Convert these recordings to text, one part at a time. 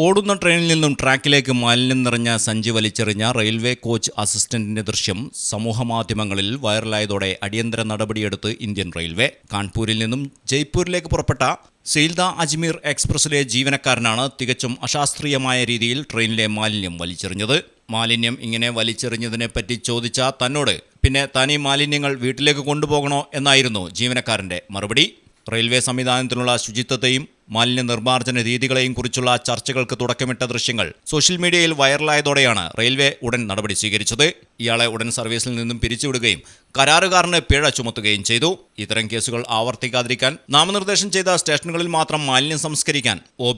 ഓടുന്ന ട്രെയിനിൽ നിന്നും ട്രാക്കിലേക്ക് മാലിന്യം നിറഞ്ഞ സഞ്ചി വലിച്ചെറിഞ്ഞ റെയിൽവേ കോച്ച് അസിസ്റ്റന്റിന്റെ ദൃശ്യം സമൂഹമാധ്യമങ്ങളിൽ വൈറലായതോടെ അടിയന്തര നടപടിയെടുത്ത് ഇന്ത്യൻ റെയിൽവേ. കാൺപൂരിൽ നിന്നും ജയ്പൂരിലേക്ക് പുറപ്പെട്ട സെയിൽദ അജ്മീർ എക്സ്പ്രസിലെ ജീവനക്കാരനാണ് തികച്ചും അശാസ്ത്രീയമായ രീതിയിൽ ട്രെയിനിലെ മാലിന്യം വലിച്ചെറിഞ്ഞത്. മാലിന്യം ഇങ്ങനെ വലിച്ചെറിഞ്ഞതിനെപ്പറ്റി ചോദിച്ച തന്നോട് പിന്നെ ഈ മാലിന്യങ്ങൾ വീട്ടിലേക്ക് കൊണ്ടുപോകണോ? എന്നായിരുന്നു ജീവനക്കാരന്റെ മറുപടി. റെയിൽവേ സംവിധാനത്തിനുള്ള ശുചിത്വത്തെയും മാലിന്യ നിർമ്മാർജന രീതികളെയും കുറിച്ചുള്ള ചർച്ചകൾക്ക് തുടക്കമിട്ട ദൃശ്യങ്ങൾ സോഷ്യൽ മീഡിയയിൽ വൈറലായതോടെയാണ് റെയിൽവേ ഉടൻ നടപടി സ്വീകരിച്ചത്. ഇയാളെ ഉടൻ സർവീസിൽ നിന്നും പിരിച്ചുവിടുകയും കരാറുകാരന് പിഴ ചുമത്തുകയും ചെയ്തു. ഇത്തരം കേസുകൾ ആവർത്തിക്കാതിരിക്കാൻ നാമനിർദ്ദേശം ചെയ്ത സ്റ്റേഷനുകളിൽ മാത്രം മാലിന്യം സംസ്കരിക്കാൻ ഒ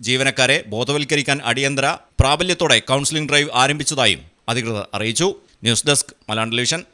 ജീവനക്കാരെ ബോധവൽക്കരിക്കാൻ അടിയന്തര പ്രാബല്യത്തോടെ കൗൺസിലിംഗ് ഡ്രൈവ് ആരംഭിച്ചതായും അധികൃതർ അറിയിച്ചു. News desk Malayalam television.